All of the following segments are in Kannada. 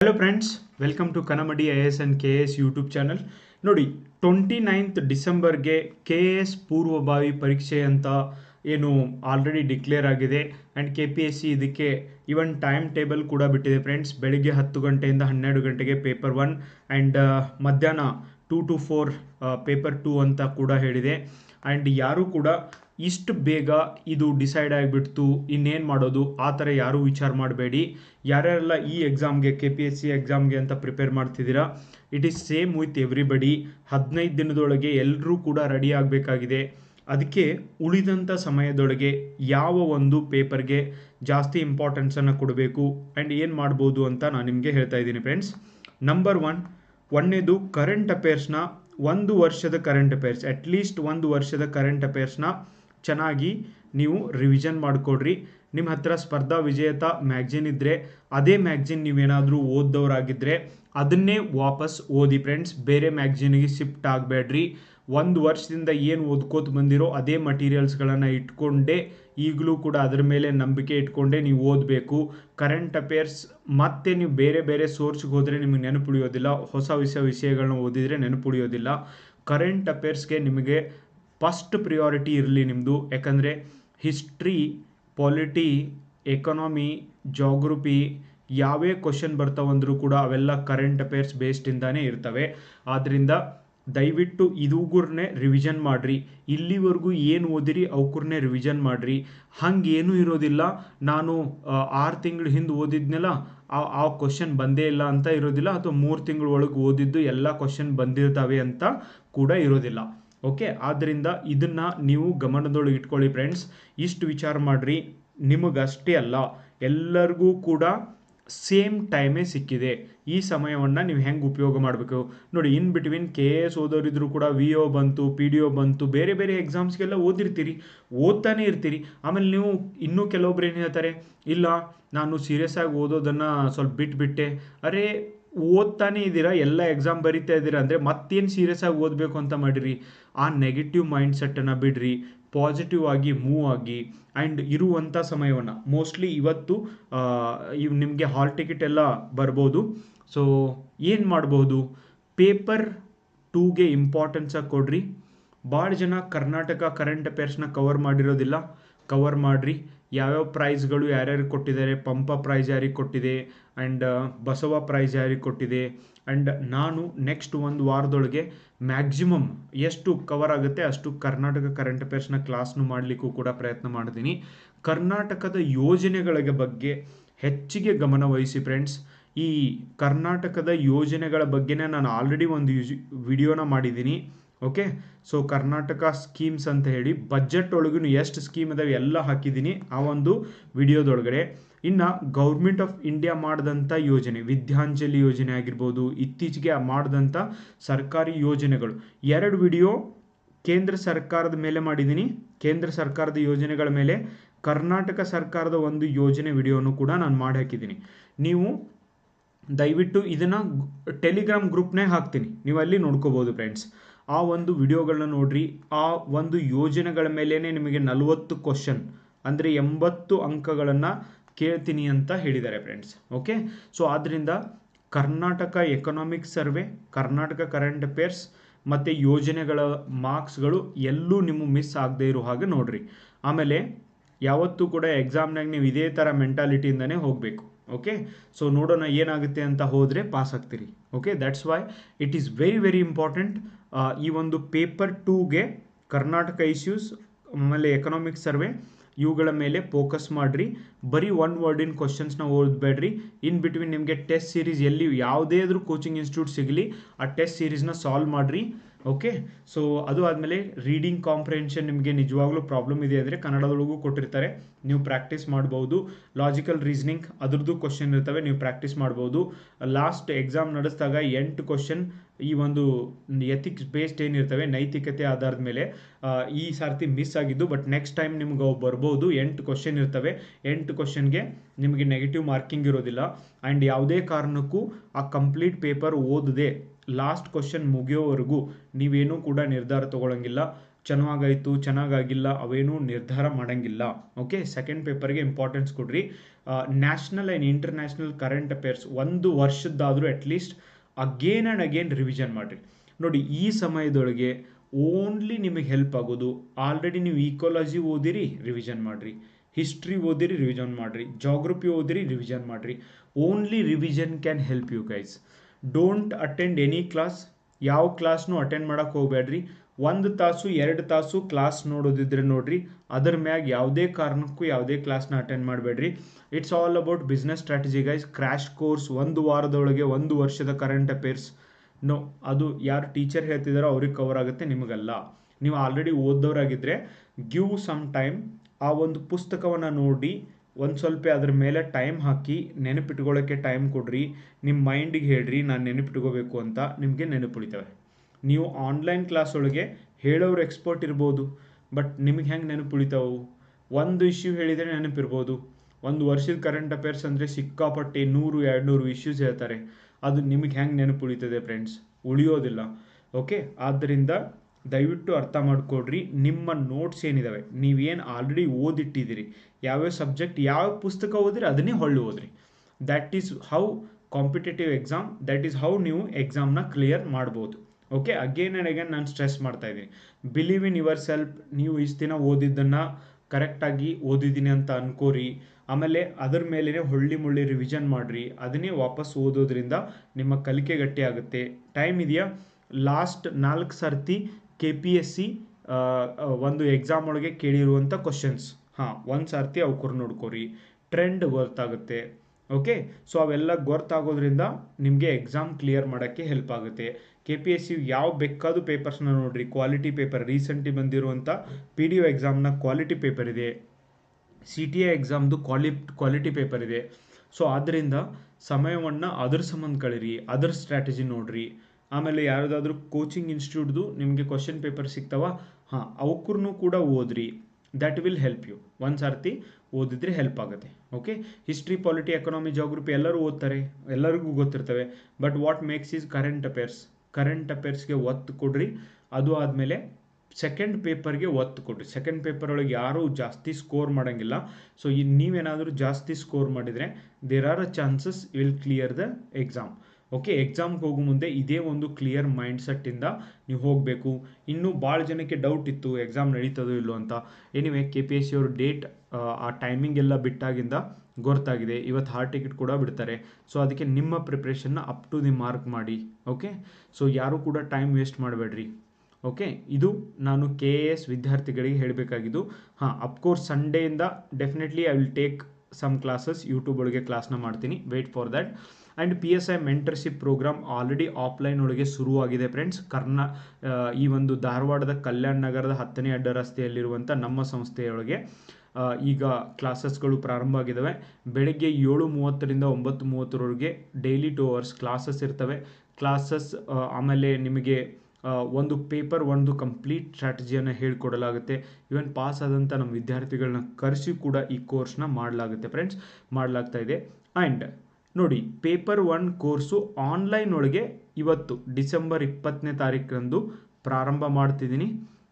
Hello friends welcome to Kanamadi I S and K S YouTube channel ನೋಡಿ ಟ್ವೆಂಟಿ ನೈನ್ತ್ ಡಿಸೆಂಬರ್ಗೆ ಕೆ ಎಸ್ ಪೂರ್ವಭಾವಿ ಪರೀಕ್ಷೆ ಅಂತ ಏನು ಆಲ್ರೆಡಿ ಡಿಕ್ಲೇರ್ ಆಗಿದೆ. And K P S C ಇದಕ್ಕೆ ಇವನ್ ಟೈಮ್ ಟೇಬಲ್ ಕೂಡ ಬಿಟ್ಟಿದೆ ಫ್ರೆಂಡ್ಸ್ ಬೆಳಿಗ್ಗೆ ಹತ್ತು ಗಂಟೆಯಿಂದ ಹನ್ನೆರಡು ಗಂಟೆಗೆ ಪೇಪರ್ ಒನ್ ಆ್ಯಂಡ್ ಮಧ್ಯಾಹ್ನ two to four paper two ಅಂತ ಕೂಡ ಹೇಳಿದೆ. ಆ್ಯಂಡ್ ಯಾರೂ ಕೂಡ ಇಷ್ಟು ಬೇಗ ಇದು ಡಿಸೈಡ್ ಆಗಿಬಿಡ್ತು, ಇನ್ನೇನು ಮಾಡೋದು? ಆ ಥರ ಯಾರೂ ವಿಚಾರ ಮಾಡಬೇಡಿ. ಯಾರ್ಯಾರೆಲ್ಲ ಈ ಎಕ್ಸಾಮ್ಗೆ ಕೆ ಪಿ ಎಸ್ ಸಿ ಎಕ್ಸಾಮ್ಗೆ ಅಂತ ಪ್ರಿಪೇರ್ ಮಾಡ್ತಿದ್ದೀರಾ it is same with everybody ಹದಿನೈದು ದಿನದೊಳಗೆ ಎಲ್ಲರೂ ಕೂಡ ರೆಡಿ ಆಗಬೇಕಾಗಿದೆ. ಅದಕ್ಕೆ ಉಳಿದಂಥ ಸಮಯದೊಳಗೆ ಯಾವ ಒಂದು ಪೇಪರ್ಗೆ ಜಾಸ್ತಿ ಇಂಪಾರ್ಟೆನ್ಸನ್ನು ಕೊಡಬೇಕು ಆ್ಯಂಡ್ ಏನು ಮಾಡ್ಬೋದು ಅಂತ ನಾನು ನಿಮಗೆ ಹೇಳ್ತಾ ಇದ್ದೀನಿ ಫ್ರೆಂಡ್ಸ್ ನಂಬರ್ ಒನ್ ಒಂದನೇದು ಕರೆಂಟ್ ಅಫೇರ್ಸ್ನ ಒಂದು ವರ್ಷದ ಕರೆಂಟ್ ಅಫೇರ್ಸ್ ಅಟ್ಲೀಸ್ಟ್ ಒಂದು ವರ್ಷದ ಕರೆಂಟ್ ಅಫೇರ್ಸ್ನ ಚೆನ್ನಾಗಿ ನೀವು ರಿವಿಷನ್ ಮಾಡಿಕೊಡ್ರಿ. ನಿಮ್ಮ ಹತ್ರ ಸ್ಪರ್ಧಾ ವಿಜೇತ ಮ್ಯಾಗ್ಜಿನ್ ಇದ್ದರೆ ಅದೇ ಮ್ಯಾಗ್ಜಿನ್ ನೀವೇನಾದರೂ ಓದ್ದವರಾಗಿದ್ದರೆ ಅದನ್ನೇ ವಾಪಸ್ ಓದಿ ಫ್ರೆಂಡ್ಸ್ ಬೇರೆ ಮ್ಯಾಗ್ಝಿನಿಗೆ ಶಿಫ್ಟ್ ಆಗಬೇಡ್ರಿ. ಒಂದು ವರ್ಷದಿಂದ ಏನು ಓದ್ಕೋತ ಬಂದಿರೋ ಅದೇ ಮಟೀರಿಯಲ್ಸ್ಗಳನ್ನು ಇಟ್ಕೊಂಡೇ, ಈಗಲೂ ಕೂಡ ಅದರ ಮೇಲೆ ನಂಬಿಕೆ ಇಟ್ಕೊಂಡೇ ನೀವು ಓದಬೇಕು. ಕರೆಂಟ್ ಅಫೇರ್ಸ್ ಮತ್ತೆ ನೀವು ಬೇರೆ ಬೇರೆ ಸೋರ್ಸ್ಗೆ ಹೋದರೆ ನಿಮಗೆ ನೆನಪುಳಿಯೋದಿಲ್ಲ. ಹೊಸ ಹೊಸ ವಿಷಯಗಳನ್ನ ಓದಿದರೆ ನೆನಪುಳಿಯೋದಿಲ್ಲ. ಕರೆಂಟ್ ಅಫೇರ್ಸ್ಗೆ ನಿಮಗೆ ಫಸ್ಟ್ ಪ್ರಿಯಾರಿಟಿ ಇರಲಿ ನಿಮ್ಮದು ಯಾಕಂದರೆ ಹಿಸ್ಟ್ರಿ ಪಾಲಿಟಿ ಎಕನಾಮಿ ಜಾಗ್ರಫಿ ಯಾವೇ ಕ್ವಶನ್ ಬರ್ತಾವಂದರೂ ಕೂಡ ಅವೆಲ್ಲ ಕರೆಂಟ್ ಅಫೇರ್ಸ್ ಬೇಸ್ಡಿಂದಾನೇ ಇರ್ತವೆ. ಆದ್ದರಿಂದ ದಯವಿಟ್ಟು ಇದೂಗುರ್ನೇ ರಿವಿಷನ್ ಮಾಡಿರಿ. ಇಲ್ಲಿವರೆಗೂ ಏನು ಓದಿರಿ ಅವಕೂರ್ನೇ ರಿವಿಷನ್ ಮಾಡಿರಿ. ಹಂಗೇನೂ ಇರೋದಿಲ್ಲ. ನಾನು ಆರು ತಿಂಗಳ ಹಿಂದೆ ಓದಿದ್ನಲ್ಲ, ಆ ಆ ಕ್ವಶನ್ ಬಂದೇ ಇಲ್ಲ ಅಂತ ಇರೋದಿಲ್ಲ. ಅಥವಾ ಮೂರು ತಿಂಗಳ ಒಳಗೆ ಓದಿದ್ದು ಎಲ್ಲ ಕ್ವಶನ್ ಬಂದಿರ್ತವೆ ಅಂತ ಕೂಡ ಇರೋದಿಲ್ಲ. ಓಕೆ ಆದ್ದರಿಂದ ಇದನ್ನು ನೀವು ಗಮನದೊಳಗೆ ಇಟ್ಕೊಳ್ಳಿ ಫ್ರೆಂಡ್ಸ್ ಇಷ್ಟು ವಿಚಾರ ಮಾಡಿರಿ, ನಿಮಗಷ್ಟೇ ಅಲ್ಲ, ಎಲ್ಲರಿಗೂ ಕೂಡ ಸೇಮ್ ಟೈಮೇ ಸಿಕ್ಕಿದೆ. ಈ ಸಮಯವನ್ನು ನೀವು ಹೆಂಗೆ ಉಪಯೋಗ ಮಾಡಬೇಕು? ನೋಡಿ in between K A S ಓದೋರಿದ್ರು ಕೂಡ ವಿ ಒ ಬಂತು ಪಿ ಡಿ ಒ ಬಂತು, ಬೇರೆ ಬೇರೆ ಎಕ್ಸಾಮ್ಸ್ಗೆಲ್ಲ ಓದಿರ್ತೀರಿ, ಓದ್ತಾನೆ ಇರ್ತೀರಿ. ಆಮೇಲೆ ನೀವು ಇನ್ನೂ ಕೆಲವೊಬ್ರು ಏನು ಹೇಳ್ತಾರೆ, ಇಲ್ಲ, ನಾನು ಸೀರಿಯಸ್ ಆಗಿ ಓದೋದನ್ನು ಸ್ವಲ್ಪ ಬಿಟ್ಬಿಟ್ಟೆ. ಅರೆ ಓದ್ತಾನೆ ಇದ್ದೀರಾ? ಎಲ್ಲ ಎಕ್ಸಾಮ್ ಬರಿತಾ ಇದ್ದೀರಾ? ಅಂದರೆ ಮತ್ತೇನು ಸೀರಿಯಸ್ ಆಗಿ ಓದಬೇಕು ಅಂತ ಮಾಡಿರಿ? ಆ ನೆಗೆಟಿವ್ ಮೈಂಡ್ ಸೆಟ್ಟನ್ನು ಬಿಡ್ರಿ ಪಾಸಿಟಿವ್ ಆಗಿ ಮೂವ್ ಆಗಿ ಆ್ಯಂಡ್ ಇರುವಂಥ ಸಮಯವನ್ನು. ಮೋಸ್ಟ್ಲಿ ಇವತ್ತು ಇವು ನಿಮಗೆ ಹಾಲ್ ಟಿಕೆಟ್ ಎಲ್ಲ ಬರ್ಬೋದು. ಸೊ ಏನು ಮಾಡ್ಬೋದು? ಪೇಪರ್ ಟೂಗೆ ಇಂಪಾರ್ಟೆನ್ಸಾಗಿ ಕೊಡ್ರಿ. ಭಾಳ ಜನ ಕರ್ನಾಟಕ ಕರೆಂಟ್ ಅಫೇರ್ಸ್ನ ಕವರ್ ಮಾಡಿರೋದಿಲ್ಲ. ಕವರ್ ಮಾಡಿರಿ. ಯಾವ್ಯಾವ ಪ್ರೈಸ್ಗಳು ಯಾರ್ಯಾರಿಗೆ ಕೊಟ್ಟಿದ್ದಾರೆ, ಪಂಪ ಪ್ರೈಸ್ ಯಾರಿಗೆ ಕೊಟ್ಟಿದೆ ಆ್ಯಂಡ್ ಬಸವ ಪ್ರೈಸ್ ಯಾರಿಗೆ ಕೊಟ್ಟಿದೆ ಆ್ಯಂಡ್ ನಾನು ನೆಕ್ಸ್ಟ್ ಒಂದು ವಾರದೊಳಗೆ ಮ್ಯಾಕ್ಸಿಮಮ್ ಎಷ್ಟು ಕವರ್ ಆಗುತ್ತೆ ಅಷ್ಟು ಕರ್ನಾಟಕ ಕರೆಂಟ್ ಅಫೇರ್ಸ್ನ ಕ್ಲಾಸ್ನು ಮಾಡಲಿಕ್ಕೂ ಕೂಡ ಪ್ರಯತ್ನ ಮಾಡ್ತೀನಿ. ಕರ್ನಾಟಕದ ಯೋಜನೆಗಳ ಬಗ್ಗೆ ಹೆಚ್ಚಿಗೆ ಗಮನ ವಹಿಸಿ ಫ್ರೆಂಡ್ಸ್ ಈ ಕರ್ನಾಟಕದ ಯೋಜನೆಗಳ ಬಗ್ಗೆನೇ ನಾನು ಆಲ್ರೆಡಿ ಒಂದು ಯೂಜ್ ವಿಡಿಯೋನ ಮಾಡಿದ್ದೀನಿ. ಓಕೆ ಸೊ ಕರ್ನಾಟಕ ಸ್ಕೀಮ್ಸ್ ಅಂತ ಹೇಳಿ ಬಜೆಟ್ ಒಳಗೂ ಎಷ್ಟು ಸ್ಕೀಮ್ ಇದಾವೆ ಎಲ್ಲ ಹಾಕಿದ್ದೀನಿ ಆ ಒಂದು ವಿಡಿಯೋದೊಳಗಡೆ. ಇನ್ನು ಗೌರ್ಮೆಂಟ್ ಆಫ್ ಇಂಡಿಯಾ ಮಾಡಿದಂಥ ಯೋಜನೆ, ವಿದ್ಯಾಂಜಲಿ ಯೋಜನೆ ಆಗಿರ್ಬೋದು, ಇತ್ತೀಚೆಗೆ ಮಾಡಿದಂಥ ಸರ್ಕಾರಿ ಯೋಜನೆಗಳು. ಎರಡು ವಿಡಿಯೋ ಕೇಂದ್ರ ಸರ್ಕಾರದ ಮೇಲೆ ಮಾಡಿದ್ದೀನಿ. ಕೇಂದ್ರ ಸರ್ಕಾರದ ಯೋಜನೆಗಳ ಮೇಲೆ ಕರ್ನಾಟಕ ಸರ್ಕಾರದ ಒಂದು ಯೋಜನೆ ವಿಡಿಯೋನು ಕೂಡ ನಾನು ಮಾಡಿ ಹಾಕಿದ್ದೀನಿ. ನೀವು ದಯವಿಟ್ಟು ಇದನ್ನು ಟೆಲಿಗ್ರಾಮ್ ಗ್ರೂಪ್ನೇ ಹಾಕ್ತೀನಿ. ನೀವು ಅಲ್ಲಿ ನೋಡ್ಕೋಬೋದು ಫ್ರೆಂಡ್ಸ್ ಆ ಒಂದು ವಿಡಿಯೋಗಳನ್ನ ನೋಡ್ರಿ, ಆ ಒಂದು ಯೋಜನೆಗಳ ಮೇಲೇ ನಿಮಗೆ ನಲವತ್ತು ಕ್ವಶನ್ ಅಂದರೆ ಎಂಬತ್ತು ಅಂಕಗಳನ್ನು ಕೇಳ್ತೀನಿ ಅಂತ ಹೇಳಿದ್ದಾರೆ ಫ್ರೆಂಡ್ಸ್ ಓಕೆ ಸೊ ಆದ್ದರಿಂದ Karnataka economic survey Karnataka current affairs ಮತ್ತು ಯೋಜನೆಗಳ ಮಾರ್ಕ್ಸ್ಗಳು ಎಲ್ಲೂ ನಿಮ್ಮ ಮಿಸ್ ಆಗದೇ ಇರೋ ಹಾಗೆ ನೋಡ್ರಿ. ಆಮೇಲೆ ಯಾವತ್ತೂ ಕೂಡ ಎಕ್ಸಾಮ್ನಾಗ ನೀವು ಇದೇ ಥರ ಮೆಂಟಾಲಿಟಿಯಿಂದನೇ ಹೋಗಬೇಕು. ಓಕೆ ಸೊ ನೋಡೋಣ ಏನಾಗುತ್ತೆ ಅಂತ ಹೋದರೆ pass ಆಗ್ತೀರಿ. Okay that's why it is very very important ಈ ಒಂದು ಪೇಪರ್ ಟೂಗೆ ಕರ್ನಾಟಕ ಇಶ್ಯೂಸ್ ಆಮೇಲೆ ಎಕನಾಮಿಕ್ ಸರ್ವೆ ಇವುಗಳ ಮೇಲೆ ಫೋಕಸ್ ಮಾಡಿರಿ. ಬರೀ ಒನ್ ವರ್ಡಿನ ಕ್ವಶನ್ಸ್ನ ಓದಬೇಡ್ರಿ. ಇನ್ ಬಿಟ್ವೀನ್ ನಿಮಗೆ ಟೆಸ್ಟ್ ಸೀರೀಸ್ ಎಲ್ಲಿ ಯಾವುದೇ ಆದರೂ ಕೋಚಿಂಗ್ ಇನ್ಸ್ಟಿಟ್ಯೂಟ್ ಸಿಗಲಿ, ಆ ಟೆಸ್ಟ್ ಸೀರೀಸ್ನ ಸಾಲ್ವ್ ಮಾಡಿರಿ. ಓಕೆ ಸೊ ಅದು ಆದಮೇಲೆ ರೀಡಿಂಗ್ ಕಾಂಪ್ರಿಹೆನ್ಷನ್ ನಿಮಗೆ ನಿಜವಾಗ್ಲೂ ಪ್ರಾಬ್ಲಮ್ ಇದೆ ಅಂದರೆ ಕನ್ನಡದೊಳಗೂ ಕೊಟ್ಟಿರ್ತಾರೆ. ನೀವು ಪ್ರಾಕ್ಟೀಸ್ ಮಾಡ್ಬೋದು. ಲಾಜಿಕಲ್ ರೀಸನಿಂಗ್ ಅದ್ರದ್ದು ಕ್ವಶನ್ ಇರ್ತವೆ, ನೀವು ಪ್ರಾಕ್ಟೀಸ್ ಮಾಡ್ಬೋದು. ಲಾಸ್ಟ್ ಎಕ್ಸಾಮ್ ನಡೆಸಿದಾಗ ಎಂಟು ಕ್ವಶನ್ ಈ ಒಂದು ಎಥಿಕ್ಸ್ ಬೇಸ್ಡ್ ಏನಿರ್ತವೆ, ನೈತಿಕತೆ ಆಧಾರದ ಮೇಲೆ ಈ ಸಾರ್ತಿ ಮಿಸ್ ಆಗಿದ್ದು ಬಟ್ ನೆಕ್ಸ್ಟ್ ಟೈಮ್ ನಿಮ್ಗೆ ಅವು ಬರ್ಬೋದು, ಎಂಟು ಕ್ವಶನ್ ಇರ್ತವೆ. ಎಂಟು ಕ್ವಶನ್ಗೆ ನಿಮಗೆ ನೆಗೆಟಿವ್ ಮಾರ್ಕಿಂಗ್ ಇರೋದಿಲ್ಲ. ಆ್ಯಂಡ್ ಯಾವುದೇ ಕಾರಣಕ್ಕೂ ಆ ಕಂಪ್ಲೀಟ್ ಪೇಪರ್ ಓದದೆ. ಲಾಸ್ಟ್ ಕ್ವಶನ್ ಮುಗಿಯೋವರೆಗೂ ನೀವೇನೂ ಕೂಡ ನಿರ್ಧಾರ ತೊಗೊಳಂಗಿಲ್ಲ. ಚೆನ್ನಾಗಾಯಿತು, ಚೆನ್ನಾಗಾಗಿಲ್ಲ, ಅವೇನೂ ನಿರ್ಧಾರ ಮಾಡಂಗಿಲ್ಲ. ಓಕೆ ಸೆಕೆಂಡ್ ಪೇಪರ್ಗೆ ಇಂಪಾರ್ಟೆನ್ಸ್ ಕೊಡ್ರಿ. National and international current affairs ಒಂದು ವರ್ಷದ್ದಾದರೂ at least again and again revision ಮಾಡಿರಿ. ನೋಡಿ, ಈ ಸಮಯದೊಳಗೆ ಓನ್ಲಿ ನಿಮಗೆ ಹೆಲ್ಪ್ ಆಗೋದು ಆಲ್ರೆಡಿ ನೀವು ಈಕೋಲಜಿ ಓದಿರಿ ರಿವಿಷನ್ ಮಾಡಿರಿ. ಹಿಸ್ಟ್ರಿ ಓದಿರಿ ರಿವಿಷನ್ ಮಾಡಿರಿ. ಜಾಗ್ರಫಿ ಓದಿರಿ ರಿವಿಷನ್ ಮಾಡಿರಿ. Only revision can help you guys don't attend any class ಯಾವ ಕ್ಲಾಸ್ನೂ ಅಟೆಂಡ್ ಮಾಡೋಕೆ ಹೋಗಬೇಡ್ರಿ. ಒಂದು ತಾಸು, ಎರಡು ತಾಸು ಕ್ಲಾಸ್ ನೋಡೋದಿದ್ರೆ ನೋಡ್ರಿ. ಅದ್ರ ಮ್ಯಾಗ ಯಾವುದೇ ಕಾರಣಕ್ಕೂ ಯಾವುದೇ ಕ್ಲಾಸ್ನ ಅಟೆಂಡ್ ಮಾಡಬೇಡ್ರಿ. It's all about business strategy guys crash course ಒಂದು ವಾರದೊಳಗೆ ಒಂದು ವರ್ಷದ ಕರೆಂಟ್ ಅಫೇರ್ಸ್ ನೋ ಅದು ಯಾರು ಟೀಚರ್ ಹೇಳ್ತಿದ್ದಾರೋ ಅವ್ರಿಗೆ ಕವರ್ ಆಗುತ್ತೆ ನಿಮಗಲ್ಲ. ನೀವು ಆಲ್ರೆಡಿ ಓದ್ದವರಾಗಿದ್ದರೆ ಗಿವ್ ಸಮ್ ಟೈಮ್ ಆ ಒಂದು ಪುಸ್ತಕವನ್ನು ನೋಡಿ ಒಂದು ಸ್ವಲ್ಪ ಅದ್ರ ಮೇಲೆ ಟೈಮ್ ಹಾಕಿ ನೆನಪಿಟ್ಕೊಳ್ಳೋಕ್ಕೆ ಟೈಮ್ ಕೊಡ್ರಿ. ನಿಮ್ಮ ಮೈಂಡಿಗೆ ಹೇಳ್ರಿ, ನಾನು ನೆನಪಿಟ್ಕೋಬೇಕು ಅಂತ ನಿಮಗೆ ನೆನಪುಳಿತವೆ ನೀವು ಆನ್ಲೈನ್ ಕ್ಲಾಸ್ ಒಳಗೆ ಹೇಳೋರು ಎಕ್ಸ್ಪರ್ಟ್ ಇರ್ಬೋದು ಬಟ್ ನಿಮಗೆ ಹೆಂಗೆ ನೆನಪುಳಿತಾವು ಒಂದು ಇಶ್ಯೂ ಹೇಳಿದರೆ ನೆನಪಿರ್ಬೋದು ಒಂದು ವರ್ಷದ ಕರೆಂಟ್ ಅಫೇರ್ಸ್ ಅಂದರೆ ಸಿಕ್ಕಾಪಟ್ಟೆ ನೂರು ಎರಡು ನೂರು ಇಶ್ಯೂಸ್ ಹೇಳ್ತಾರೆ. ಅದು ನಿಮಗೆ ಹೆಂಗೆ ನೆನಪುಳಿತದೆ ಫ್ರೆಂಡ್ಸ್ ಉಳಿಯೋದಿಲ್ಲ. ಓಕೆ ಆದ್ದರಿಂದ ದಯವಿಟ್ಟು ಅರ್ಥ ಮಾಡಿಕೊಡ್ರಿ. ನಿಮ್ಮ ನೋಟ್ಸ್ ಏನಿದ್ದಾವೆ ನೀವೇನು ಆಲ್ರೆಡಿ ಓದಿಟ್ಟಿದ್ದೀರಿ. ಯಾವ್ಯಾವ ಸಬ್ಜೆಕ್ಟ್ ಯಾವ ಪುಸ್ತಕ ಓದಿರಿ, ಅದನ್ನೇ ಹೊಳ್ಳಿ ಓದ್ರಿ. That is how competitive exam that is how ನೀವು ಎಕ್ಸಾಮ್ನ ಕ್ಲಿಯರ್ ಮಾಡ್ಬೋದು. ಓಕೆ ಅಗೇನ್ ಆ್ಯಂಡ್ ಅಗೇನ್ ನಾನು ಸ್ಟ್ರೆಸ್ ಮಾಡ್ತಾ ಇದ್ದೀನಿ. ಬಿಲೀವ್ ಇನ್ ಯುವರ್ ಸೆಲ್ಫ್ ನೀವು ಇಷ್ಟು ದಿನ ಓದಿದ್ದನ್ನು ಕರೆಕ್ಟಾಗಿ ಓದಿದ್ದೀನಿ ಅಂತ ಅನ್ಕೋರಿ. ಆಮೇಲೆ ಅದರ ಮೇಲೇ ಹೊಳ್ಳಿ ಮುಳ್ಳಿ ರಿವಿಷನ್ ಮಾಡಿರಿ. ಅದನ್ನೇ ವಾಪಸ್ ಓದೋದ್ರಿಂದ ನಿಮ್ಮ ಕಲಿಕೆ ಗಟ್ಟಿ ಆಗುತ್ತೆ. ಟೈಮ್ ಇದೆಯಾ? ಲಾಸ್ಟ್ ನಾಲ್ಕು ಸರ್ತಿ ಕೆ ಪಿ ಎಸ್ ಸಿ ಒಂದು ಎಕ್ಸಾಮ್ ಒಳಗೆ ಕೇಳಿರುವಂಥ ಕ್ವಶನ್ಸ್ ಹಾಂ, ಒಂದು ಸರ್ತಿ ಅವ್ಕರು ನೋಡ್ಕೋರಿ. ಟ್ರೆಂಡ್ ಗೊತ್ತಾಗುತ್ತೆ. ಓಕೆ ಸೊ ಅವೆಲ್ಲ ಗೊತ್ತಾಗೋದ್ರಿಂದ ನಿಮಗೆ ಎಕ್ಸಾಮ್ ಕ್ಲಿಯರ್ ಮಾಡೋಕ್ಕೆ ಹೆಲ್ಪ್ ಆಗುತ್ತೆ. ಕೆ ಪಿ ಎಸ್ ಸಿ ಯಾವ ಬೇಕಾದ ಪೇಪರ್ಸ್ನ ನೋಡಿರಿ. ಕ್ವಾಲಿಟಿ ಪೇಪರ್ ರೀಸೆಂಟ್ಲಿ ಬಂದಿರುವಂಥ ಪಿ ಡಿ ಒ ಎಕ್ಸಾಮ್ನ ಕ್ವಾಲಿಟಿ ಪೇಪರ್ ಇದೆ. ಸಿ ಟಿ ಎ ಎಕ್ಸಾಮ್ದು ಕ್ವಾಲಿ ಕ್ವಾಲಿಟಿ ಪೇಪರ್ ಇದೆ. ಸೊ ಆದ್ದರಿಂದ ಸಮಯವನ್ನು ಅದ್ರ ಸಂಬಂಧ ಕಳೀರಿ. ಅದರ ಸ್ಟ್ರಾಟಜಿ ನೋಡ್ರಿ. ಆಮೇಲೆ ಯಾವುದಾದ್ರೂ ಕೋಚಿಂಗ್ ಇನ್ಸ್ಟಿಟ್ಯೂಟ್ದು ನಿಮಗೆ ಕ್ವಶನ್ ಪೇಪರ್ ಸಿಗ್ತಾವ, ಹಾಂ ಅವಕ್ಕೂ ಕೂಡ ಓದ್ರಿ. ದ್ಯಾಟ್ ವಿಲ್ ಹೆಲ್ಪ್ ಯು ಒಂದು ಸರ್ತಿ ಓದಿದ್ರೆ ಹೆಲ್ಪ್ ಆಗುತ್ತೆ. Okay history polity economy geography ಎಲ್ಲರೂ ಓದ್ತಾರೆ. ಎಲ್ಲರಿಗೂ ಗೊತ್ತಿರ್ತವೆ. But what makes is current affairs current ಅಫೇರ್ಸ್ಗೆ ಒತ್ತು ಕೊಡ್ರಿ. ಅದು ಆದಮೇಲೆ ಸೆಕೆಂಡ್ ಪೇಪರ್ಗೆ ಒತ್ತು ಕೊಡ್ರಿ. ಸೆಕೆಂಡ್ ಪೇಪರ್ ಒಳಗೆ ಯಾರೂ ಜಾಸ್ತಿ ಸ್ಕೋರ್ ಮಾಡೋಂಗಿಲ್ಲ. ಸೊ ಈ ನೀವೇನಾದರೂ ಜಾಸ್ತಿ ಸ್ಕೋರ್ ಮಾಡಿದರೆ there are a chances will clear the exam okay ಎಕ್ಸಾಮ್ಗೆ ಹೋಗೋ ಮುಂದೆ ಇದೇ ಒಂದು ಕ್ಲಿಯರ್ ಮೈಂಡ್ ಸೆಟ್ಟಿಂದ ನೀವು ಹೋಗಬೇಕು. ಇನ್ನೂ ಭಾಳ ಜನಕ್ಕೆ ಡೌಟ್ ಇತ್ತು ಎಕ್ಸಾಮ್ ನಡೀತದೋ ಇಲ್ಲೋ ಅಂತ. Anyway K P S C date ಆ ಟೈಮಿಂಗ್ ಎಲ್ಲ ಬಿಟ್ಟಾಗಿಂದ ಗೊತ್ತಾಗಿದೆ ಇವತ್ತು ಹಾಲ್ ಟಿಕೆಟ್ ಕೂಡ ಬಿಡ್ತಾರೆ. ಸೊ ಅದಕ್ಕೆ ನಿಮ್ಮ ಪ್ರಿಪ್ರೇಷನ್ನ ಅಪ್ ಟು ದಿ ಮಾರ್ಕ್ ಮಾಡಿ ಓಕೆ ಸೊ ಯಾರೂ ಕೂಡ ಟೈಮ್ ವೇಸ್ಟ್ ಮಾಡಬೇಡ್ರಿ ಓಕೆ ಇದು ನಾನು ಕೆ ಎ ಎಸ್ ವಿದ್ಯಾರ್ಥಿಗಳಿಗೆ ಹೇಳಬೇಕಾಗಿದ್ದು. ಹಾಂ of course ಸಂಡೇಯಿಂದ definitely I will take some classes YouTube ಒಳಗೆ ಕ್ಲಾಸ್ನ ಮಾಡ್ತೀನಿ. Wait for that and P S I mentorship program already offline ಒಳಗೆ ಶುರುವಾಗಿದೆ ಫ್ರೆಂಡ್ಸ್ ಕರ್ನಾ ಈ ಒಂದು ಧಾರವಾಡದ ಕಲ್ಯಾಣ ನಗರದ ಹತ್ತನೇ ಅಡ್ಡ ರಸ್ತೆಯಲ್ಲಿರುವಂಥ ನಮ್ಮ ಸಂಸ್ಥೆಯೊಳಗೆ ಈಗ ಕ್ಲಾಸಸ್ಗಳು ಪ್ರಾರಂಭ ಆಗಿದ್ದಾವೆ ಬೆಳಗ್ಗೆ ಏಳು ಮೂವತ್ತರಿಂದ ಒಂಬತ್ತು ಮೂವತ್ತರವರೆಗೆ ಡೈಲಿ ಟು ಅವರ್ಸ್ ಕ್ಲಾಸಸ್ ಇರ್ತವೆ. ಕ್ಲಾಸಸ್ ಆಮೇಲೆ ನಿಮಗೆ ಒಂದು ಪೇಪರ್ ಒಂದು ಕಂಪ್ಲೀಟ್ ಸ್ಟ್ರಾಟಜಿಯನ್ನು ಹೇಳಿಕೊಡಲಾಗುತ್ತೆ. ಇವನ್ ಪಾಸ್ ಆದಂಥ ನಮ್ಮ ವಿದ್ಯಾರ್ಥಿಗಳನ್ನ ಕರೆಸಿ ಕೂಡ ಈ ಕೋರ್ಸ್ನ ಮಾಡಲಾಗುತ್ತೆ ಫ್ರೆಂಡ್ಸ್ ಮಾಡಲಾಗ್ತಾ ಇದೆ. ಆ್ಯಂಡ್ ನೋಡಿ, ಪೇಪರ್ ಒನ್ ಕೋರ್ಸು ಆನ್ಲೈನ್ ಒಳಗೆ ಇವತ್ತು ಡಿಸೆಂಬರ್ ಇಪ್ಪತ್ತನೇ ತಾರೀಕರಂದು ಪ್ರಾರಂಭ ಮಾಡ್ತಿದ್ದೀನಿ.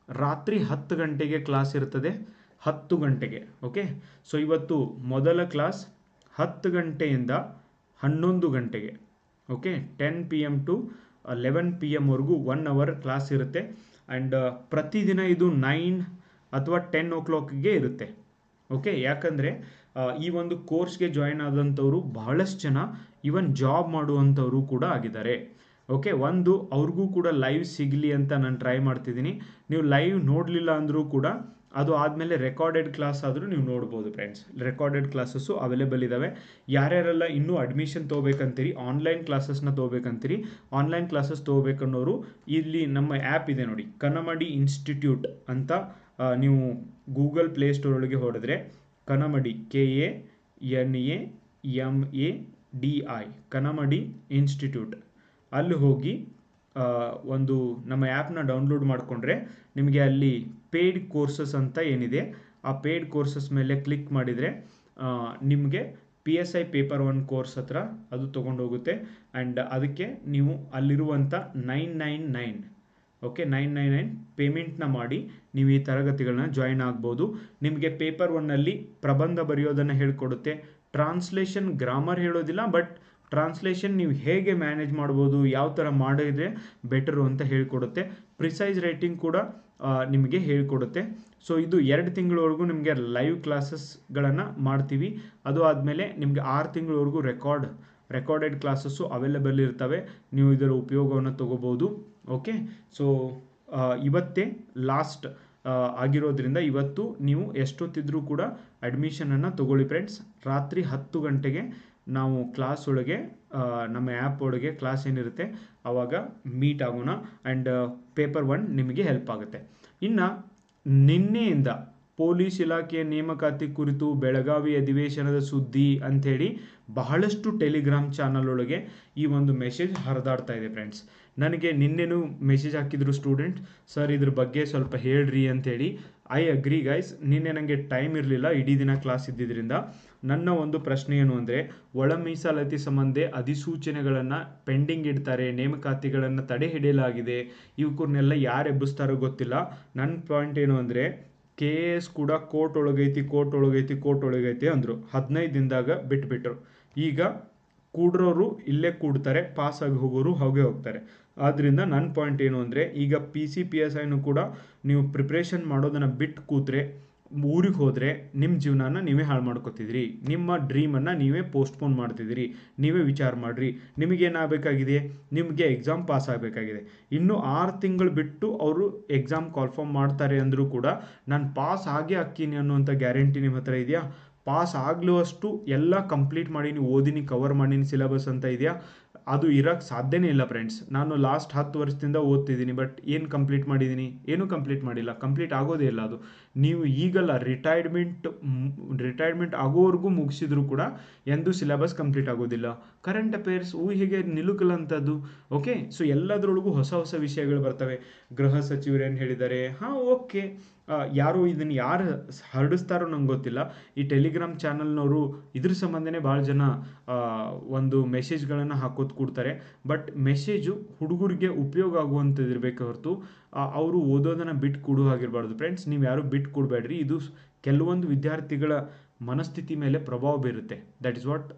ರಾತ್ರಿ ಹತ್ತು ಗಂಟೆಗೆ ಕ್ಲಾಸ್ ಇರ್ತದೆ. ಹತ್ತು ಗಂಟೆಗೆ, ಓಕೆ? ಸೊ, ಇವತ್ತು ಮೊದಲ ಕ್ಲಾಸ್ ಹತ್ತು ಗಂಟೆಯಿಂದ ಹನ್ನೊಂದು ಗಂಟೆಗೆ, okay? Ten P M to eleven P ಎಮ್ವರೆಗೂ one hour class ಇರುತ್ತೆ. ಆ್ಯಂಡ್ ಪ್ರತಿದಿನ ಇದು ನೈನ್ ಅಥವಾ ಟೆನ್ ಓ ಕ್ಲಾಕ್ಗೆ ಇರುತ್ತೆ, ಓಕೆ? ಯಾಕಂದರೆ ಈ ಒಂದು ಕೋರ್ಸ್ಗೆ ಜಾಯಿನ್ ಆದಂಥವರು ಬಹಳಷ್ಟು ಜನ ಈವನ್ ಜಾಬ್ ಮಾಡುವಂಥವರು ಕೂಡ ಆಗಿದ್ದಾರೆ. ಓಕೆ ಒಂದು ಅವ್ರಿಗೂ ಕೂಡ ಲೈವ್ ಸಿಗಲಿ ಅಂತ ನಾನು ಟ್ರೈ ಮಾಡ್ತಿದ್ದೀನಿ. ನೀವು ಲೈವ್ ನೋಡಲಿಲ್ಲ ಅಂದರೂ ಕೂಡ ಅದು ಆದಮೇಲೆ ರೆಕಾರ್ಡೆಡ್ ಕ್ಲಾಸ್ ಆದರೂ ನೀವು ನೋಡ್ಬೋದು ಫ್ರೆಂಡ್ಸ್ ರೆಕಾರ್ಡೆಡ್ ಕ್ಲಾಸಸ್ಸು ಅವೈಲೇಬಲ್ ಇದ್ದಾವೆ ಯಾರ್ಯಾರೆಲ್ಲ ಇನ್ನೂ ಅಡ್ಮಿಷನ್ ತೊಗೋಬೇಕಂತೀರಿ ಆನ್ಲೈನ್ ಕ್ಲಾಸಸ್ನ ತೊಗೋಬೇಕಂತೀರಿ ಆನ್ಲೈನ್ ಕ್ಲಾಸಸ್ ತೊಗೋಬೇಕನ್ನೋರು ಇಲ್ಲಿ ನಮ್ಮ ಆ್ಯಪ್ ಇದೆ ನೋಡಿ. ಕನ್ನಮಡಿ ಇನ್ಸ್ಟಿಟ್ಯೂಟ್ ಅಂತ ನೀವು ಗೂಗಲ್ ಪ್ಲೇಸ್ಟೋರ್ ಒಳಗೆ ಹೊಡೆದ್ರೆ Kanamadi, K A, N A M A, D I. Kanamadi institute. ಅಲ್ಲಿ ಹೋಗಿ ಒಂದು ನಮ್ಮ ಆ್ಯಪ್ನ ಡೌನ್ಲೋಡ್ ಮಾಡಿಕೊಂಡ್ರೆ ನಿಮಗೆ ಅಲ್ಲಿ ಪೇಯ್ಡ್ ಕೋರ್ಸಸ್ ಅಂತ ಏನಿದೆ, ಆ ಪೇಯ್ಡ್ ಕೋರ್ಸಸ್ ಮೇಲೆ ಕ್ಲಿಕ್ ಮಾಡಿದರೆ ನಿಮಗೆ P S I paper one course ಹತ್ರ ಅದು ತೊಗೊಂಡೋಗುತ್ತೆ. ಆ್ಯಂಡ್ ಅದಕ್ಕೆ ನೀವು ಅಲ್ಲಿರುವಂಥ nine nine nine okay nine nine nine ಪೇಮೆಂಟ್ನ ಮಾಡಿ ನೀವು ಈ ತರಗತಿಗಳನ್ನ ಜಾಯಿನ್ ಆಗ್ಬೋದು. ನಿಮಗೆ ಪೇಪರ್ ಒನ್ನಲ್ಲಿ ಪ್ರಬಂಧ ಬರೆಯೋದನ್ನು ಹೇಳ್ಕೊಡುತ್ತೆ. ಟ್ರಾನ್ಸ್ಲೇಷನ್ ಗ್ರಾಮರ್ ಹೇಳೋದಿಲ್ಲ ಬಟ್ ಟ್ರಾನ್ಸ್ಲೇಷನ್ ನೀವು ಹೇಗೆ ಮ್ಯಾನೇಜ್ ಮಾಡ್ಬೋದು, ಯಾವ ಥರ ಮಾಡಿದರೆ ಬೆಟರು ಅಂತ ಹೇಳ್ಕೊಡುತ್ತೆ. ಪ್ರಿಸೈಸ್ ರೈಟಿಂಗ್ ಕೂಡ ನಿಮಗೆ ಹೇಳ್ಕೊಡುತ್ತೆ. ಸೊ ಇದು ಎರಡು ತಿಂಗಳವರೆಗೂ ನಿಮಗೆ ಲೈವ್ ಕ್ಲಾಸಸ್ಗಳನ್ನು ಮಾಡ್ತೀವಿ. ಅದು ಆದಮೇಲೆ ನಿಮಗೆ ಆರು ತಿಂಗಳವರೆಗೂ ರೆಕಾರ್ಡ್ ರೆಕಾರ್ಡೆಡ್ ಕ್ಲಾಸಸ್ಸು ಅವೈಲೇಬಲ್ ಇರ್ತವೆ. ನೀವು ಇದರ ಉಪಯೋಗವನ್ನು ತಗೋಬೋದು. ಓಕೆ ಸೊ ಇವತ್ತೇ ಲಾಸ್ಟ್ ಆಗಿರೋದ್ರಿಂದ ಇವತ್ತು ನೀವು ಎಷ್ಟೊತ್ತಿದ್ರೂ ಕೂಡ ಅಡ್ಮಿಷನನ್ನು ತಗೊಳ್ಳಿ ಫ್ರೆಂಡ್ಸ್ ರಾತ್ರಿ ಹತ್ತು ಗಂಟೆಗೆ ನಾವು ಕ್ಲಾಸ್ ಒಳಗೆ ನಮ್ಮ ಆ್ಯಪ್ ಒಳಗೆ ಕ್ಲಾಸ್ ಏನಿರುತ್ತೆ ಆವಾಗ ಮೀಟ್ ಆಗೋಣ ಆ್ಯಂಡ್ ಪೇಪರ್ ಒನ್ ನಿಮಗೆ ಹೆಲ್ಪ್ ಆಗುತ್ತೆ. ಇನ್ನು ನಿನ್ನೆಯಿಂದ ಪೊಲೀಸ್ ಇಲಾಖೆಯ ನೇಮಕಾತಿ ಕುರಿತು ಬೆಳಗಾವಿ ಅಧಿವೇಶನದ ಸುದ್ದಿ ಅಂಥೇಳಿ ಬಹಳಷ್ಟು ಟೆಲಿಗ್ರಾಮ್ ಚಾನಲ್ ಒಳಗೆ ಈ ಒಂದು ಮೆಸೇಜ್ ಹರಿದಾಡ್ತಾ ಇದೆ ಫ್ರೆಂಡ್ಸ್ ನನಗೆ ನಿನ್ನೆನು ಮೆಸೇಜ್ ಹಾಕಿದ್ರು ಸ್ಟೂಡೆಂಟ್ ಸರ್ ಇದ್ರ ಬಗ್ಗೆ ಸ್ವಲ್ಪ ಹೇಳ್ರಿ ಅಂತೇಳಿ ಐ ಅಗ್ರಿ ಗೈಸ್ ನಿನ್ನೆ ನನಗೆ ಟೈಮ್ ಇರಲಿಲ್ಲ. ಇಡೀ ದಿನ ಕ್ಲಾಸ್ ಇದ್ದಿದ್ದರಿಂದ ನನ್ನ ಒಂದು ಪ್ರಶ್ನೆ ಏನು ಅಂದರೆ, ಒಳ ಮೀಸಲಾತಿ ಸಂಬಂಧ ಅಧಿಸೂಚನೆಗಳನ್ನು ಪೆಂಡಿಂಗ್ ಇಡ್ತಾರೆ, ನೇಮಕಾತಿಗಳನ್ನು ತಡೆ ಹಿಡಿಯಲಾಗಿದೆ ಇವಕ್ಕನ್ನೆಲ್ಲ ಯಾರು ಎಬ್ಬಿಸ್ತಾರೋ ಗೊತ್ತಿಲ್ಲ. ನನ್ನ ಪಾಯಿಂಟ್ ಏನು ಅಂದರೆ ಕೆ ಎ ಎಸ್ ಕೂಡ ಕೋರ್ಟ್ ಒಳಗೈತಿ ಕೋರ್ಟ್ ಒಳಗೈತಿ ಕೋರ್ಟ್ ಒಳಗೈತಿ ಅಂದರು. ಹದಿನೈದು ದಿನದಾಗ ಬಿಟ್ಬಿಟ್ರು. ಈಗ ಕೂಡ್ರೋರು ಇಲ್ಲೇ ಕೂಡ್ತಾರೆ, ಪಾಸ್ ಆಗಿ ಹೋಗೋರು ಹಾಗೆ ಹೋಗ್ತಾರೆ. ಆದ್ದರಿಂದ ನನ್ನ ಪಾಯಿಂಟ್ ಏನು ಅಂದರೆ, ಈಗ ಪಿ ಸಿ ಪಿ ಎಸ್ ಐನು ಕೂಡ ನೀವು ಪ್ರಿಪ್ರೇಷನ್ ಮಾಡೋದನ್ನು ಬಿಟ್ಟು ಕೂತ್ರೆ ಊರಿಗೆ ಹೋದರೆ ನಿಮ್ಮ ಜೀವನನ ನೀವೇ ಹಾಳು ಮಾಡ್ಕೋತಿದ್ರಿ. ನಿಮ್ಮ ಡ್ರೀಮನ್ನು ನೀವೇ ಪೋಸ್ಟ್ಪೋನ್ ಮಾಡ್ತಿದ್ದೀರಿ ನೀವೇ ವಿಚಾರ ಮಾಡಿರಿ. ನಿಮಗೇನಾಗಬೇಕಾಗಿದೆ? ನಿಮಗೆ ಎಕ್ಸಾಮ್ ಪಾಸ್ ಆಗಬೇಕಾಗಿದೆ. ಇನ್ನು ಆರು ತಿಂಗಳು ಬಿಟ್ಟು ಅವರು ಎಕ್ಸಾಮ್ ಕಾಲ್ಫಾರ್ಮ್ ಮಾಡ್ತಾರೆ ಅಂದರೂ ಕೂಡ ನಾನು ಪಾಸ್ ಆಗೇ ಹಾಕೀನಿ ಅನ್ನುವಂಥ ಗ್ಯಾರಂಟಿ ನಿಮ್ಮ ಹತ್ರ ಇದೆಯಾ? ಪಾಸ್ ಆಗಲುವಷ್ಟು ಎಲ್ಲ ಕಂಪ್ಲೀಟ್ ಮಾಡೀನಿ ಓದಿನಿ, ಕವರ್ ಮಾಡೀನಿ ಸಿಲೆಬಸ್ ಅಂತ ಇದೆಯಾ? ಅದು ಇರೋಕ್ಕೆ ಸಾಧ್ಯನೇ ಇಲ್ಲ ಫ್ರೆಂಡ್ಸ್. ನಾನು ಲಾಸ್ಟ್ ಹತ್ತು ವರ್ಷದಿಂದ ಓದ್ತಿದ್ದೀನಿ, ಬಟ್ ಏನು ಕಂಪ್ಲೀಟ್ ಮಾಡಿದ್ದೀನಿ? ಏನೂ ಕಂಪ್ಲೀಟ್ ಮಾಡಿಲ್ಲ. ಕಂಪ್ಲೀಟ್ ಆಗೋದೇ ಇಲ್ಲ ಅದು. ನೀವು ಈಗಲ್ಲ ರಿಟೈರ್ಮೆಂಟ್ ರಿಟೈರ್ಮೆಂಟ್ ಆಗೋವರೆಗೂ ಮುಗಿಸಿದ್ರು ಕೂಡ ಎಂದೂ ಸಿಲೆಬಸ್ ಕಂಪ್ಲೀಟ್ ಆಗೋದಿಲ್ಲ. ಕರೆಂಟ್ ಅಫೇರ್ಸ್ ಊಹೆಗೆ ನಿಲುಕಲಂಥದ್ದು. ಓಕೆ ಸೊ ಎಲ್ಲದರೊಳಗೂ ಹೊಸ ಹೊಸ ವಿಷಯಗಳು ಬರ್ತವೆ. ಗೃಹ ಸಚಿವರು ಏನು ಹೇಳಿದ್ದಾರೆ? ಹಾಂ ಓಕೆ ಯಾರು ಇದನ್ನು ಯಾರು ಹರಡಿಸ್ತಾರೋ ನಂಗೆ ಗೊತ್ತಿಲ್ಲ. ಈ ಟೆಲಿಗ್ರಾಮ್ ಚಾನಲ್ನವರು ಇದ್ರ ಸಂಬಂಧನೇ ಭಾಳ ಜನ ಒಂದು ಮೆಸೇಜ್ಗಳನ್ನು ಹಾಕೋದು ಕೊಡ್ತಾರೆ. ಬಟ್ ಮೆಸೇಜು ಹುಡುಗರಿಗೆ ಉಪಯೋಗ ಆಗುವಂಥದ್ದು ಇರಬೇಕು ಹೊರತು ಅವರು ಓದೋದನ್ನು ಬಿಟ್ಟು ಕೊಡೋ ಫ್ರೆಂಡ್ಸ್ ನೀವು ಯಾರು ಬಿಟ್ಟು ಕೊಡಬೇಡ್ರಿ. ಇದು ಕೆಲವೊಂದು ವಿದ್ಯಾರ್ಥಿಗಳ ಮನಸ್ಥಿತಿ ಮೇಲೆ ಪ್ರಭಾವ ಬೀರುತ್ತೆ. That is what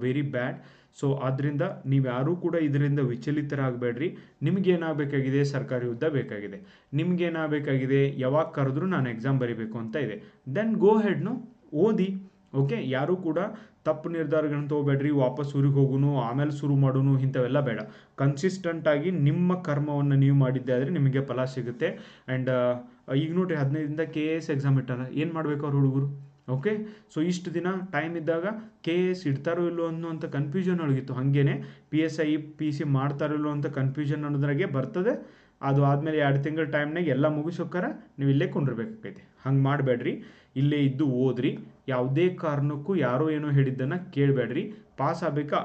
very bad so ಆದ್ದರಿಂದ ನೀವು ಯಾರೂ ಕೂಡ ಇದರಿಂದ ವಿಚಲಿತರಾಗಬೇಡ್ರಿ. ನಿಮಗೇನಾಗಬೇಕಾಗಿದೆ? ಸರ್ಕಾರಿ ಹುದ್ದೆ ಬೇಕಾಗಿದೆ. ನಿಮಗೇನಾಗಬೇಕಾಗಿದೆ? ಯಾವಾಗ ಕರೆದ್ರೂ ನಾನು ಎಕ್ಸಾಮ್ ಬರೀಬೇಕು ಅಂತ ಇದೆ. ದೆನ್ ಗೋ ಹೆಡ್ನು ಓದಿ. ಓಕೆ, ಯಾರೂ ಕೂಡ ತಪ್ಪು ನಿರ್ಧಾರಗಳನ್ನ ತೊಗೋಬೇಡ್ರಿ, ವಾಪಸ್ ಊರಿಗೆ ಹೋಗುನು, ಆಮೇಲೆ ಶುರು ಮಾಡೋನು, ಇಂಥವೆಲ್ಲ ಬೇಡ. ಕನ್ಸಿಸ್ಟೆಂಟ್ ಆಗಿ ನಿಮ್ಮ ಕರ್ಮವನ್ನು ನೀವು ಮಾಡಿದ್ದೆ ಆದರೆ ನಿಮಗೆ ಫಲ ಸಿಗುತ್ತೆ. ಆ್ಯಂಡ್ ಈಗ ನೋಡ್ರಿ ಹದಿನೈದಿಂದ ಕೆ ಎ ಎಸ್ ಎಕ್ಸಾಮ್ ಇಟ್ಟಾರ, ಏನು ಮಾಡ್ಬೇಕು ಅವ್ರ ಹುಡುಗರು? ಓಕೆ ಸೊ ಇಷ್ಟು ದಿನ ಟೈಮ್ ಇದ್ದಾಗ ಕೆ ಎ ಎಸ್ ಇಡ್ತಾರೋ ಇಲ್ಲೋ ಅನ್ನೋಂಥ ಕನ್ಫ್ಯೂಷನ್ ಒಳಗಿತ್ತು. ಹಾಗೇನೆ P S I P C ಮಾಡ್ತಾರೋ ಇಲ್ಲೋ ಅಂತ ಕನ್ಫ್ಯೂಷನ್ ಅನ್ನೋದ್ರಾಗೆ ಬರ್ತದೆ. ಅದು ಆದಮೇಲೆ ಎರಡು ತಿಂಗಳ ಟೈಮ್ನಾಗ ಎಲ್ಲ ಮುಗಿಸೋಕ್ಕಾರ ನೀವು ಇಲ್ಲೇ ಕುಂಡಿರ್ಬೇಕಾಗೈತೆ. ಹಂಗೆ ಮಾಡಬೇಡ್ರಿ, ಇಲ್ಲೇ ಇದ್ದು ಓದ್ರಿ. ಯಾವುದೇ ಕಾರಣಕ್ಕೂ ಯಾರೋ ಏನೋ ಹೇಳಿದ್ದನ್ನು ಕೇಳಬೇಡ್ರಿ. ಪಾಸ್ ಆಗಬೇಕಾ?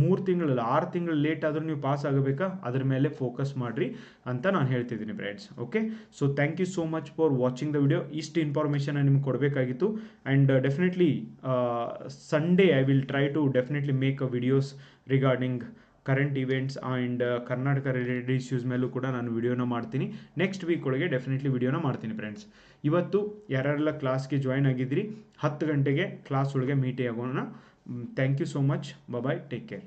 ಮೂರು ತಿಂಗಳಲ್ಲ, ಆರು ತಿಂಗಳು ಲೇಟ್ ಆದರೂ ನೀವು ಪಾಸ್ ಆಗಬೇಕಾ? ಅದ್ರ ಮೇಲೆ ಫೋಕಸ್ ಮಾಡಿರಿ ಅಂತ ನಾನು ಹೇಳ್ತಿದ್ದೀನಿ friends okay so thank you so much for watching the video ಇಷ್ಟು ಇನ್ಫಾರ್ಮೇಷನ್ ನಿಮ್ಗೆ ಕೊಡಬೇಕಾಗಿತ್ತು. And definitely Sunday I will try to definitely make a videos regarding current events and Karnataka related issues ಮೇಲೂ ಕೂಡ ನಾನು ವಿಡಿಯೋನ ಮಾಡ್ತೀನಿ. ನೆಕ್ಸ್ಟ್ ವೀಕ್ ಒಳಗೆ ಡೆಫಿನೆಟ್ಲಿ ವಿಡಿಯೋನ ಮಾಡ್ತೀನಿ ಫ್ರೆಂಡ್ಸ್ ಇವತ್ತು ಯಾರ್ಯಾರೆಲ್ಲ ಕ್ಲಾಸ್ಗೆ ಜಾಯ್ನ್ ಆಗಿದ್ದೀರಿ, ಹತ್ತು ಗಂಟೆಗೆ ಕ್ಲಾಸ್ ಒಳಗೆ ಮೀಟ್ ಆಗೋಣ. Thank you so much bye take care